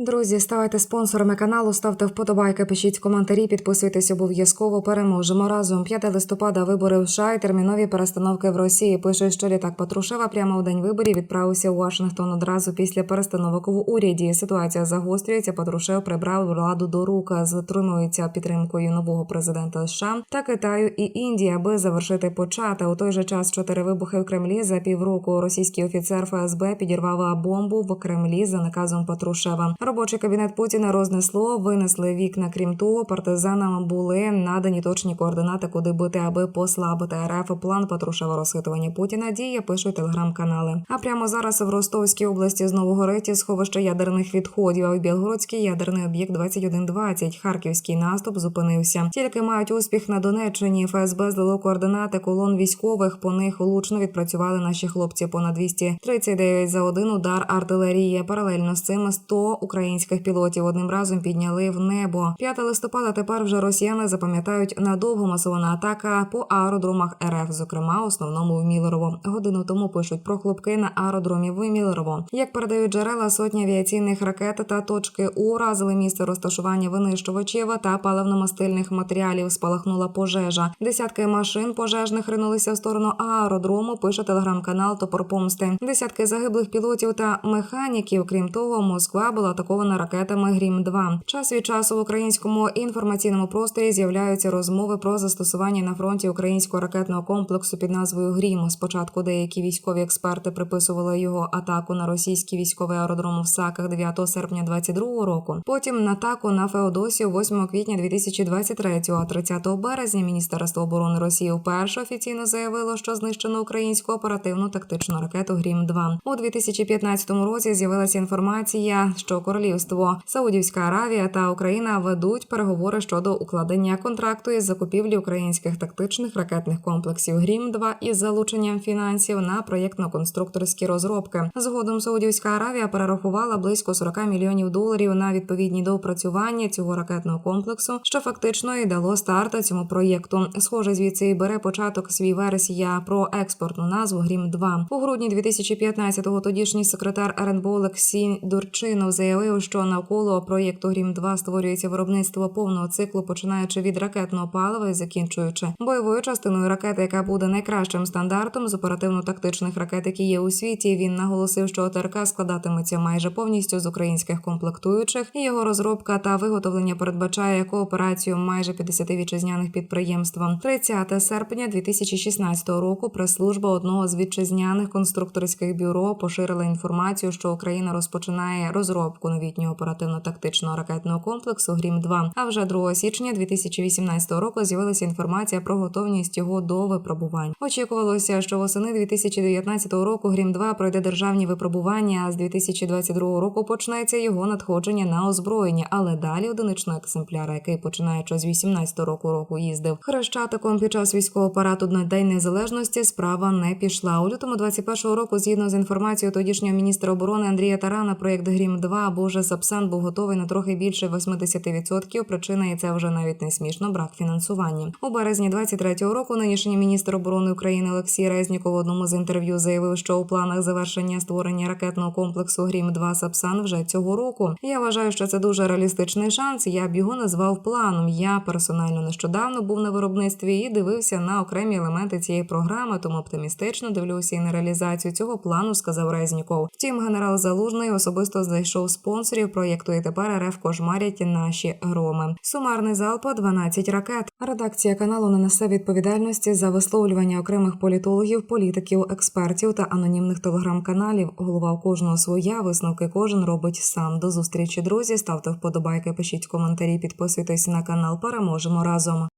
Друзі, ставайте спонсорами каналу, ставте вподобайки, пишіть коментарі, підписуйтесь обов'язково. Переможемо разом. 5 листопада вибори в США і термінові перестановки в Росії. Пише, що літак Патрушева прямо в день виборів відправився у Вашингтон одразу після перестановок в уряді. Ситуація загострюється. Патрушев прибрав владу до рук, затримується підтримкою нового президента США та Китаю і Індії, аби завершити почати. У той же час чотири вибухи в Кремлі за півроку. Російський офіцер ФСБ підірвав бомбу в Кремлі за наказом Патрушева. Робочий кабінет Путіна рознесло, винесли вікна. Крім того, партизанам були надані точні координати, куди бити, аби послабити РФ. План Патрушева розхитування Путіна діє. Пишуть телеграм-канали. А прямо зараз в Ростовській області знову горить сховище ядерних відходів. А в Білгородський ядерний об'єкт 2120. Харківський наступ зупинився. Тільки мають успіх на Донеччині. ФСБ здало координати колон військових. По них влучно відпрацювали наші хлопці. Понад 239 за один удар артилерії. Паралельно з цим 100 українських пілотів одним разом підняли в небо. 5 листопада тепер вже росіяни запам'ятають надовго масована атака по аеродромах РФ, зокрема основному в Мілерово. Годину тому пишуть про хлопки на аеродромі в Мілерово. Як передають джерела, сотні авіаційних ракет та точки уразили місце розташування винищувачів та паливно-мастильних матеріалів. Спалахнула пожежа. Десятки машин пожежних ринулися в сторону аеродрому. Пише телеграм-канал Топор Помсти. Десятки загиблих пілотів та механіків. Крім того, Москва була атакована ракетами Грім 2 Час від часу в українському інформаційному просторі з'являються розмови про застосування на фронті українського ракетного комплексу під назвою Грім. Спочатку деякі військові експерти приписували його атаку на російський військовий аеродром в Саках 9 серпня 22 року. Потім на атаку на Феодосію 8 квітня 2023, а 30 березня Міністерство оборони Росії вперше офіційно заявило, що знищено українську оперативну тактичну ракету Грім 2 у 2015 році. З'явилася інформація, що королівство Саудівська Аравія та Україна ведуть переговори щодо укладення контракту із закупівлі українських тактичних ракетних комплексів Грім 2 із залученням фінансів на проєктно-конструкторські розробки. Згодом Саудівська Аравія перерахувала близько 40 мільйонів доларів на відповідні доопрацювання цього ракетного комплексу, що фактично і дало старт цьому проєкту. Схоже, звідси і бере початок свій версія про експортну назву Грім 2 у грудні 2015-го Тодішній секретар РНБО Олексій Дурчинов заявив, що навколо проєкту Грім 2 створюється виробництво повного циклу, починаючи від ракетного палива і закінчуючи бойовою частиною ракети, яка буде найкращим стандартом з оперативно-тактичних ракет, які є у світі. Він наголосив, що ОТРК складатиметься майже повністю з українських комплектуючих, і його розробка та виготовлення передбачає кооперацію майже 50 вітчизняних підприємств. 30 серпня 2016 року прес-служба одного з вітчизняних конструкторських бюро поширила інформацію, що Україна розпочинає розробку новітнього оперативно-тактичного ракетного комплексу Грім 2 А вже 2 січня 2018 року з'явилася інформація про готовність його до випробувань. Очікувалося, що восени 2019 року Грім 2 пройде державні випробування. А з 2022 року почнеться його надходження на озброєння. Але далі одиничного екземпляра, який починаючи з 18 року року їздив хрещатиком під час військового параду на день незалежності. Справа не пішла у лютому 21 року. Згідно з інформацією тодішнього міністра оборони Андрія Тарана, проєкт Грім 2 або вже Сапсан був готовий на трохи більше 80%. Причина і це вже навіть не смішно. Брак фінансування у березні 23-го року. Нинішній міністр оборони України Олексій Резніков в одному з інтерв'ю заявив, що у планах завершення створення ракетного комплексу Грім 2 Сапсан вже цього року. Я вважаю, що це дуже реалістичний шанс. Я б його назвав планом. Я персонально нещодавно був на виробництві і дивився на окремі елементи цієї програми, тому оптимістично дивлюся і на реалізацію цього плану, сказав Резніков. Втім, генерал Залужний особисто знайшов спонсорів проєкту, і тепер РФ кошмарять наші громи. Сумарний залп 12 ракет. Редакція каналу не несе відповідальності за висловлювання окремих політологів, політиків, експертів та анонімних телеграм-каналів. Голова у кожного своя висновки кожен робить сам. До зустрічі, друзі. Ставте вподобайки, пишіть коментарі, підписуйтесь на канал. Переможемо разом.